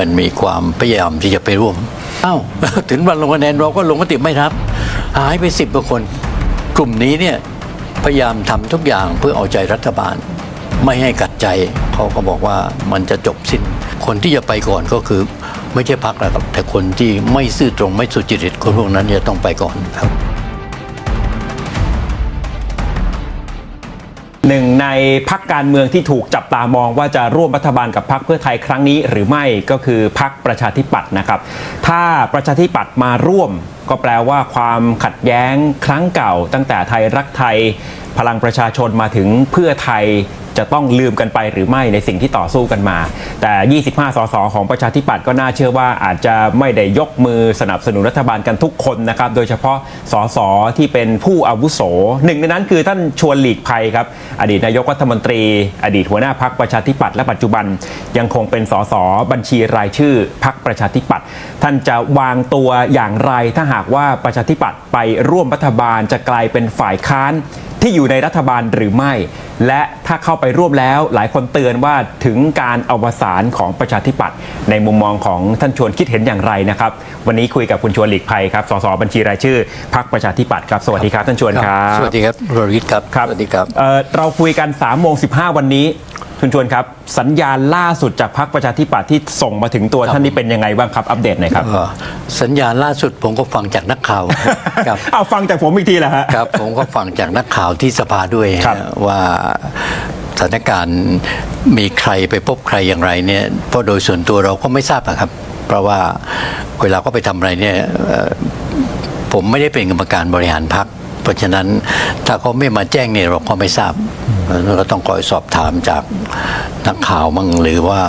มันมีความพยายามที่จะไปร่วมอ้าวถึงวันลงคะแนนเราก็ลงมติไม่รับ หายไปสิบกว่าคน กลุ่มนี้เนี่ยพยายามทำทุกอย่างเพื่อเอาใจรัฐบาล ไม่ให้กัดใจ เขาก็บอกว่ามันจะจบสิ้น คนที่จะไปก่อนก็คือไม่ใช่พักนะครับแต่คนที่ไม่ซื่อตรงไม่สุจริตคนพวกนั้นจะต้องไปก่อนครับ หนึ่งในพักการเมืองที่ถูกจับตามองว่าจะร่วมรัฐบาลกับพักเพื่อไทยครั้งนี้หรือไม่ก็คือพักประชาธิปัตย์นะครับ ถ้าประชาธิปัตย์มาร่วม ก็แปลว่าความขัดแย้งครั้งเก่า ตั้งแต่ไทยรักไทยพลังประชาชนมาถึงเพื่อไทย จะต้องลืมกันไปหรือไม่ในสิ่งที่ต่อสู้กันมา แต่ 25 สส ของประชาธิปัตย์ก็น่าเชื่อว่าอาจจะไม่ได้ยกมือสนับสนุนรัฐบาลกันทุกคนนะครับ โดยเฉพาะสสที่เป็นผู้อาวุโส หนึ่งในนั้นคือท่านชวนหลีกภัยครับ อดีตนายกรัฐมนตรี อดีตหัวหน้าพักประชาธิปัตย์และปัจจุบันยังคงเป็นสสบัญชีรายชื่อพักประชาธิปัตย์ท่านจะวางตัวอย่างไรถ้าหากว่าประชาธิปัตย์ไปร่วมรัฐบาลจะกลายเป็นฝ่ายค้าน ที่อยู่ในรัฐบาลหรือไม่ และถ้าเข้าไปร่วมแล้วหลายคนเตือนว่าถึงการอวสานของประชาธิปัตย์ในมุมมองของท่านชวนคิดเห็นอย่างไรนะครับ วันนี้คุยกับคุณชวนหลีกภัยครับสสบัญชีรายชื่อพักประชาธิปัตย์ครับสวัสดีครับท่านชวนครับสวัสดีครับโรลิตครับครับสวัสดีครับเอ่อเราคุยกัน3ามโมงสิวันนี้ คุณชวนครับ สัญญาณล่าสุดจากพักประชาธิปัตย์ที่ส่งมาถึงตัวท่านนี่เป็นยังไงบ้างครับอัปเดตหน่อยครับเอ่อสัญญาณล่าสุดผมก็ฟังจากนักข่าว ครับ เอาฟังจากผมอีกทีแหละฮะ ครับผมก็ฟังจากนักข่าวที่สภาด้วยครับฮะว่าสถานการณ์มีใครไปพบใครอย่างไรเนี่ยเพราะโดยส่วนตัวเราก็ไม่ทราบอะครับ เพราะว่าเวลาก็ไปทำอะไรเนี่ยเอ่อผมไม่ได้เป็นกรรมการบริหารพัก เพราะฉะนั้นถ้าเขาไม่มาแจ้งเนี่ยเราก็ไม่ทราบ เราก็ต้องคอยสอบถามจากนักข่าวมั่งหรือว่า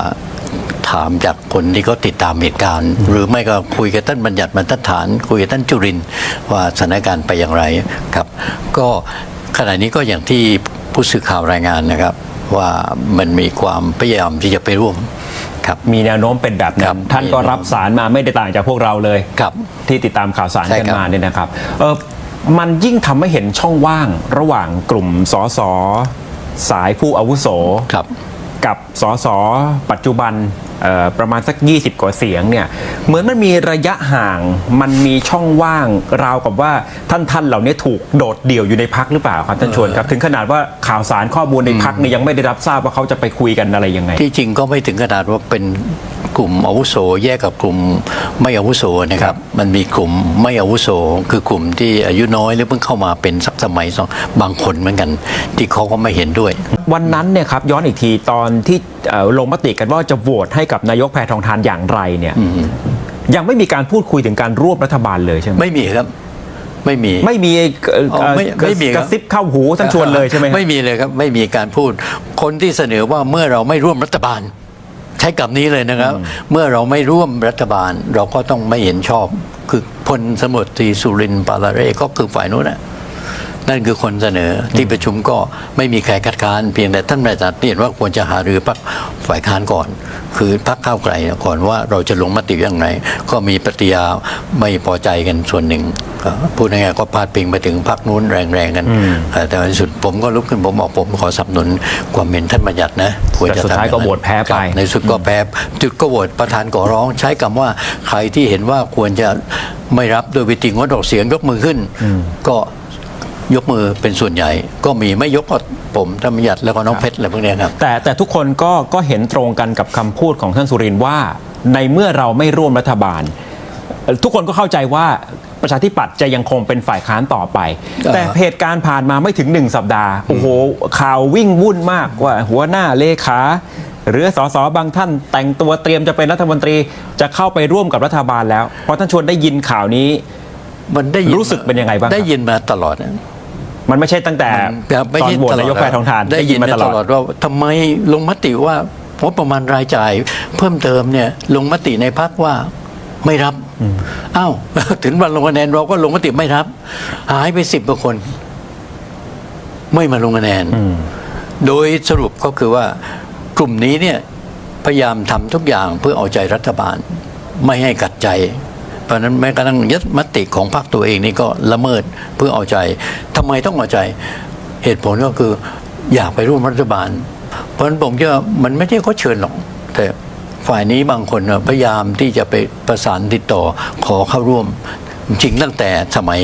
ถามจากคนที่เขาติดตามเหตุการณ์ หรือไม่ก็คุยกับท่านบัญญัติบรรทัดฐาน คุยกับท่านจุรินทร์ว่าสถานการณ์ไปอย่างไรครับ ก็ขณะนี้ก็อย่างที่ผู้สื่อข่าวรายงานนะครับ ว่ามันมีความพยายามที่จะไปร่วมครับมีแนวโน้มเป็นแบบคนั้รันบท่านก็รับสารมาไม่ได้ต่างจากพวกเราเลยครับที่ติดตามข่าวสารใช่กันครับมาเนี่ยนะครับเออมันยิ่งทำให้เห็นช่องว่างระหว่างกลุ่มสส สายผู้อาวุโสครับกับสสปัจจุบันเอ่อ ประมาณสัก 20 กว่าเสียงเนี่ยเหมือนมันมีระยะห่างมันมีช่องว่างราวกับว่าท่านท่านเหล่านี้ถูกโดดเดี่ยวอยู่ในพักหรือเปล่าครับท่านชวนครับ ถึงขนาดว่าข่าวสารข้อมูลในพักเนี่ยยังไม่ได้รับทราบว่าเขาจะไปคุยกันอะไรยังไง ที่จริงก็ไม่ถึงขนาดว่าเป็นกลุ่มอาวุโสแยกกับกลุ่มไม่อาวุโสนะครับ มันมีกลุ่มไม่อาวุโสคือกลุ่มที่อายุน้อยหรือเพิ่งเข้ามาเป็นสักสมัยสองบางคนเหมือนกัน ที่เขาก็ไม่เห็นด้วย วันนั้นเนี่ยครับย้อนอีกทีตอนที่เอ่อลงมติกันว่าจะโหวตให้กับนายกแพทองทานอย่างไรเนี่ยยังไม่มีการพูดคุยถึงการร่วมรัฐบาลเลยใช่ไหมไม่มีครับ ไม่มีไม่มีเอ่ออ๋อไม่เอ่อไม่มีกครัระบซิบเข้าหูท่านชวนเลยใช่ไหมฮะไม่มีเลยครับ ไม่มีการพูด คนที่เสนอว่าเมื่อเราไม่ร่วมรัฐบาล ใช้คำนี้เลยนะครับ เมื่อเราไม่ร่วมรัฐบาล เราก็ต้องไม่เห็นชอบ คือพลสมุทรตรีสุรินทร์ปาลาเร่ก็คือฝ่ายนู้นนะ นั่นคือคนเสนอที่ประชุมก็ไม่มีใครคัดค้านเพียงแต่ท่านประธานเห็นว่าควรจะหารือพักฝ่ายค้านก่อน คือพักข้าวไกลก่อนว่าเราจะลงมติอย่างไรก็มีปฏิกิริยาไม่พอใจกันส่วนหนึ่งก็พูดง่ายๆก็พาดพิงไปถึงพักนู้นแรงๆกันเอ่อแต่ในที่สุดผมก็ลุกขึ้นผมบอกผมขอสนับสนุนความเห็นท่านบัญญัตินะควรจะแต่สุดทำท้ายก็โหวตแพ้ไปครับในสุดก็แพ้จุดก็โหวตประธานก่อร้อง ใช้คำว่าใครที่เห็นว่าควรจะไม่รับโดยวิธีงดออกเสียงยกมือขึ้นก็ ยกมือเป็นส่วนใหญ่ ก็มีไม่ยกก็ผมธรรมยัติแล้วก็น้องเพชรอะไรพวกเนี้ยครับแต่แต่ทุกคนก็ก็เห็นตรงกันกับคำพูดของท่านสุรินทร์ว่า ในเมื่อเราไม่ร่วมรัฐบาลเอ่อทุกคนก็เข้าใจว่าประชาธิปัตย์จะยังคงเป็นฝ่ายค้านต่อไปเอ่อแต่เหตุการณ์ผ่านมาไม่ถึงหนึ่งสัปดาห์โอ้โหข่าววิ่งวุ่นมากว่าหัวหน้าเลขาหรือสสบางท่านแต่งตัวเตรียมจะเป็นรัฐมนตรีจะเข้าไปร่วมกับรัฐบาลแล้วพอท่านชวนได้ยินข่าวนี้ มันได้ยินรู้สึกเป็นยังไงบ้างครับ ได้ยินมาตลอดนะ มันไม่ใช่ตั้งแต่ครับไม่ตอนใช่โหวตตลอดนายกแพทองทานได้ยินมาตลอดว่าทำไมลงมติว่าเพราะประมาณรายจ่าย เพิ่มเติมเนี่ยลงมติในพักว่าไม่รับอ้าวถึงวันลงคะแนนเราก็ลงมติไม่รับ หายไปสิบกว่าคน ไม่มาลงคะแนนโดยสรุปก็คือว่ากลุ่มนี้เนี่ยพยายามทำทุกอย่างเพื่อเอาใจรัฐบาล ไม่ให้กัดใจเพ ราะฉะนั้นแม้กระทั่งยัตมติของพรรคตัวเองนี่ก็ละเมิดเพื่อเอาใจทำไมต้องเอาใจ เหตุผลก็คืออยากไปร่วมรัฐบาล เพราะฉะนั้นผมคิดว่ามันไม่ใช่เขาเชิญหรอก แต่ไฟฝ่ายนี้บางคนน่ะพยายามที่จะไปประสานติดต่อขอเข้าร่วม จริงๆตั้งแต่สมัย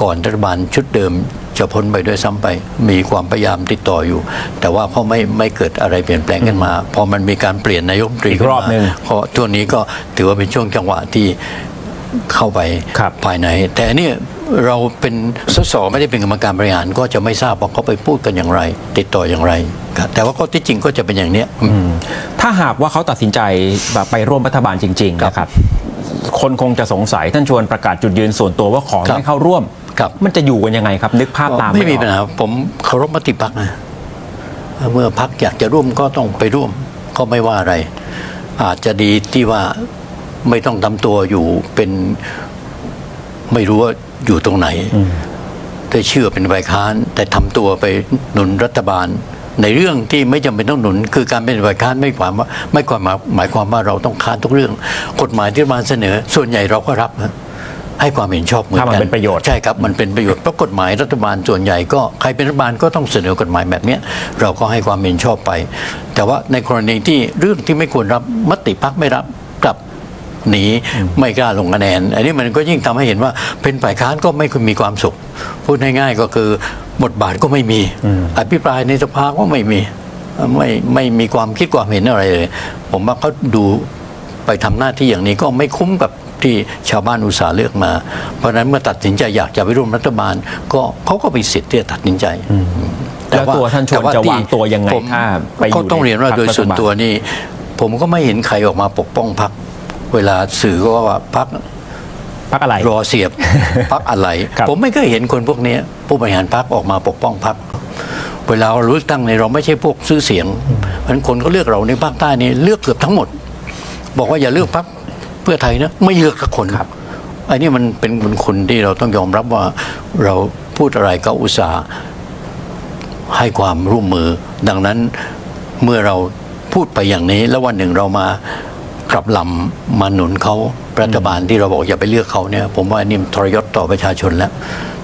ก่อนรัฐบาลชุดเดิมจะพ้นไปด้วยซ้ำไป มีความพยายามติดต่ออยู่ แต่ว่าพอไม่ไม่เกิดอะไรเปลี่ยนแปลงขึ้นมา พอมันมีการเปลี่ยนนายกรัฐมนตรีอีกรอบหนึ่งเพราะช่วงนี้ก็ถือว่าเป็นช่วงจังหวะที่ เข้าไปครับภายใน แต่อันนี่เราเป็นสสไม่ได้เป็นกรรมการบริหารก็จะไม่ทราบว่าเขาไปพูดกันอย่างไร ติดต่ออย่างไรครับแต่ว่าก็ที่จริงก็จะเป็นอย่างเนี้ยถ้าหากว่าเขาตัดสินใจแบบไปร่วมรัฐบาลจริงๆครับนะครับ คนคงจะสงสัยท่านชวนประกาศจุดยืนส่วนตัวว่าขอครับให้เข้าร่วมครับมันจะอยู่กันยังไงครับ นึกภาพตามไม่มีออกปัญหาผมเคารพมติพักนะเมื่อพักอยากจะร่วมก็ต้องไปร่วมก็ไม่ว่าอะไร อาจจะดีที่ว่า ไม่ต้องทำตัวอยู่เป็นไม่รู้ว่าอยู่ตรงไหนแต่เชื่อเป็นใบายค้าน แต่ทำตัวไปหนุนรัฐบาล ในเรื่องที่ไม่จำเป็นต้องหนุน คือการเป็นฝ่ายค้านไม่ความว่าไม่ความหมายหมายความว่าเราต้องค้านทุกเรื่อง กฎหมายที่รัฐบาลเสนอ ส่วนใหญ่เราก็รับนะให้ความเห็นชอบเหมือนกันถ้ามันเป็นประโยชน์ใช่ครับมันเป็นประโยชน์เพราะกฎหมายรัฐบาลส่วนใหญ่ก็ใครเป็นรัฐบาลก็ต้องเสนอกฎหมายแบบเนี้ยเราก็ให้ความเห็นชอบไป แต่ว่าในกรณีที่เรื่องที่ไม่ควรรับมติพักไม่รับกลับ หนีไม่กล้าลงคะแนน อันนี้มันก็ยิ่งทำให้เห็นว่าเป็นฝ่ายค้านก็ไม่ค่อยมีความสุข พูดง่ายๆก็คือบทบาทก็ไม่มี อภิปรายในสภาก็ไม่มีไม่ไม่มีความคิดความเห็นอะไรเลย ผมว่าเขาดูไปทำหน้าที่อย่างนี้ก็ไม่คุ้มกับที่ชาวบ้านอุตสาห์เลือกมา เพราะฉะนั้นเมื่อตัดสินใจอยากจะไปร่วมรัฐบาล ก็เขาก็มีสิทธิ์ที่จะตัดสินใจแล้วตัวท่านชวนจะวางตัวยังไงผมถ้าไปอยู่ก็ต้องเรียนว่าในพรรคโดยส่วนรัฐบาลตัวนี่ผมก็ไม่เห็นใครออกมาปกป้องพัก เวลาสื่อก็ว่าพักพักอะไร รอเสียบ พักอะไร ครับผมไม่เคยเห็นคนพวกนี้ผู้บริหารพักออกมาปกป้องพัก เวลาเรารู้ตั้งในยเราไม่ใช่พวกซื้อเสียงเพราะฉะนั้นคนก็เลือกเราในภาคใต้นี่เลือกเกือบทั้งหมด บอกว่าอย่าเลือกพักเพื่อไทยนะไม่เลือกสักคนครับ อันนี้มันเป็นบุญคุณที่เราต้องยอมรับว่าเราพูดอะไรก็อุตส่าห์ ให้ความร่วมมือ ดังนั้นเมื่อเราพูดไปอย่างนี้ แล้ววันหนึ่งเรามา กลับลำมาหนุนเขารัฐบาลที่เราบอกอย่าไปเลือกเขาเนี่ย ผมว่านี่ทรยศต่อประชาชนแล้ว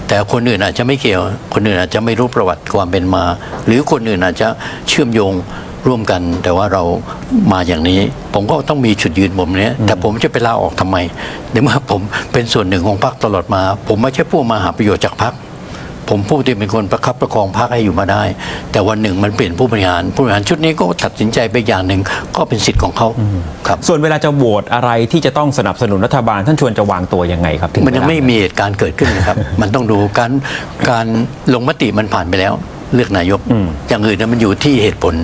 แต่คนอื่นอาจจะไม่เกี่ยว คนอื่นอาจจะไม่รู้ประวัติความเป็นมา หรือคนอื่นอาจจะเชื่อมโยงร่วมกัน แต่ว่าเรามาอย่างนี้ ผมก็ต้องมีจุดยืนผมเนี้ยแต่ผมจะไปลาออกทำไมในเมื่อผมเป็นส่วนหนึ่งของพรรคตลอดมา ผมไม่ใช่ผู้มาหาประโยชน์จากพรรค ผมผู้ที่เป็นคนประคับประคองพรรคให้อยู่มาได้ แต่วันหนึ่งมันเปลี่ยนผู้บริหาร ผู้บริหารชุดนี้ก็ตัดสินใจไปอย่างหนึ่งก็เป็นสิทธิ์ของเขาครับส่วนเวลาจะโหวตอะไรที่จะต้องสนับสนุนรัฐบาลท่านชวนจะวางตัวยังไงครับถึงมันยังเวลาไม่มีเหตุการณ์เกิดขึ้นนะครับ มันต้องดูการการลงมติมันผ่านไปแล้ว เลือกนายกอย่างอื่นนะมันอยู่ที่เหตุผล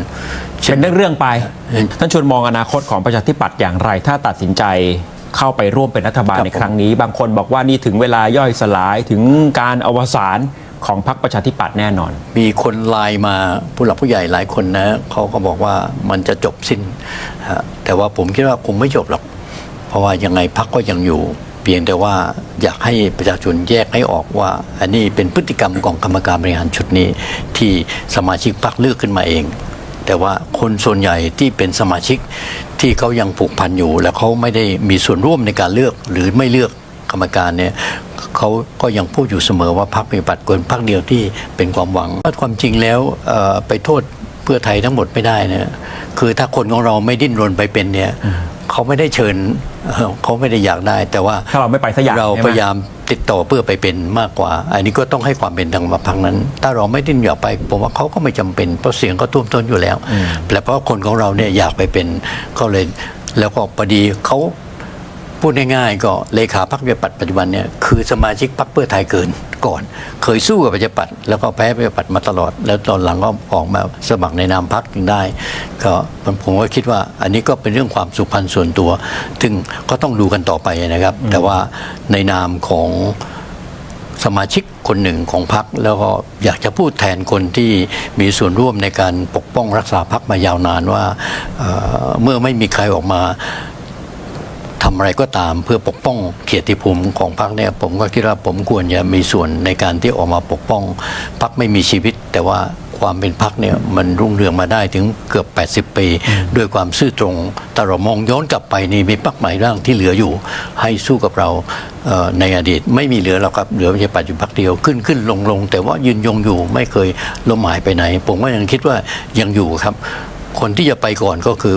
เป็นเรื่องๆไปเออท่านชวนมองอนาคตของประชาธิปัตย์อย่างไร ถ้าตัดสินใจเข้าไปร่วมเป็นรัฐบาลครับในครั้งนี้ บางคนบอกว่านี่ถึงเวลาย่อยสลายถึงการอวสาน ของพรรคประชาธิปัตย์แน่นอน มีคนไลน์มาผู้หลักผู้ใหญ่หลายคนนะเขาก็บอกว่ามันจะจบสิ้น แต่ว่าผมคิดว่าคงไม่จบหรอก เพราะว่ายังไงพักก็ยังอยู่ เพียงแต่ว่าอยากให้ประชาชนแยกให้ออกว่า อันนี้เป็นพฤติกรรมของกรรมการบริหารชุดนี้ ที่สมาชิกพรรคเลือกขึ้นมาเอง แต่ว่าคนส่วนใหญ่ที่เป็นสมาชิกที่เขายังผูกพันอยู่ แล้วเขาไม่ได้มีส่วนร่วมในการเลือกหรือไม่เลือกกรรมการเนี่ย เขาก็ยังพูดอยู่เสมอว่าพรรคประชาธิปัตย์เป็นพรรคเดียวที่เป็นความหวังว่าความจริงแล้วเอ่อไปโทษเพื่อไทยทั้งหมดไม่ได้นะคือถ้าคนของเราไม่ดิ้นรนไปเป็นเนี่ยเขาไม่ได้เชิญเอ่อเขาไม่ได้อยากได้ แต่ว่าถ้าเราไม่ไปสักอย่างเราใช่ไหมพยายามติดต่อเพื่อไปเป็นมากกว่า อันนี้ก็ต้องให้ความเป็นทางมาพังนั้น ถ้าเราไม่ดิ้นอยากไปผมว่าเขาก็ไม่จำเป็นเพราะเสียงก็ท่วมท้นอยู่แล้วแต่เพราะคนของเราเนี่ยอยากไปเป็นก็เลยแล้วก็พอดีเขา พูดง่ายๆก็เลขาพรรคประชาธิปัตย์ปัจจุบันเนี่ยคือสมาชิกพรรคเพื่อไทยเกินก่อน เคยสู้กับประชาธิปัตย์แล้วก็แพ้ประชาธิปัตย์มาตลอด แล้วตอนหลังก็ออกมาสมัครในนามพรรคจึงได้ ก็ผมก็คิดว่าอันนี้ก็เป็นเรื่องความสุขพันธ์ส่วนตัว ซึ่งก็ต้องดูกันต่อไปนะครับ แต่ว่าในนามของสมาชิกคนหนึ่งของพรรคแล้วก็อยากจะพูดแทนคนที่มีส่วนร่วมในการปกป้องรักษาพรรคมายาวนานว่าเอ่อเมื่อไม่มีใครออกมา ทำอะไรก็ตามเพื่อปกป้องเกียรติภูมิของพรรคเนี่ยผมก็คิดว่าผมควรจะมีส่วนในการที่ออกมาปกป้องพรรคไม่มีชีวิต แต่ว่าความเป็นพรรคเนี่ยมันรุ่งเรืองมาได้ถึงเกือบ 80 ปี ด้วยความซื่อตรงแต่เรามองย้อนกลับไปนี่มีพรรคใหม่ร่างที่เหลืออยู่ ให้สู้กับเราในอดีต ไม่มีเหลือแล้วครับเหลือไม่ใช่ปัจจุบันเดียวขึ้นขึ้นลงลงแต่ว่ายืนยงอยู่ไม่เคยล้มหายไปไหน ผมก็ยังคิดว่ายังอยู่ครับ คนที่จะไปก่อนก็คือ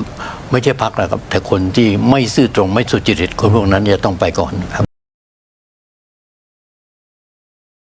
ไม่ใช่พักนะครับ แต่คนที่ไม่ซื่อตรงไม่สุจริตคนพวกนั้นจะต้องไปก่อนครับ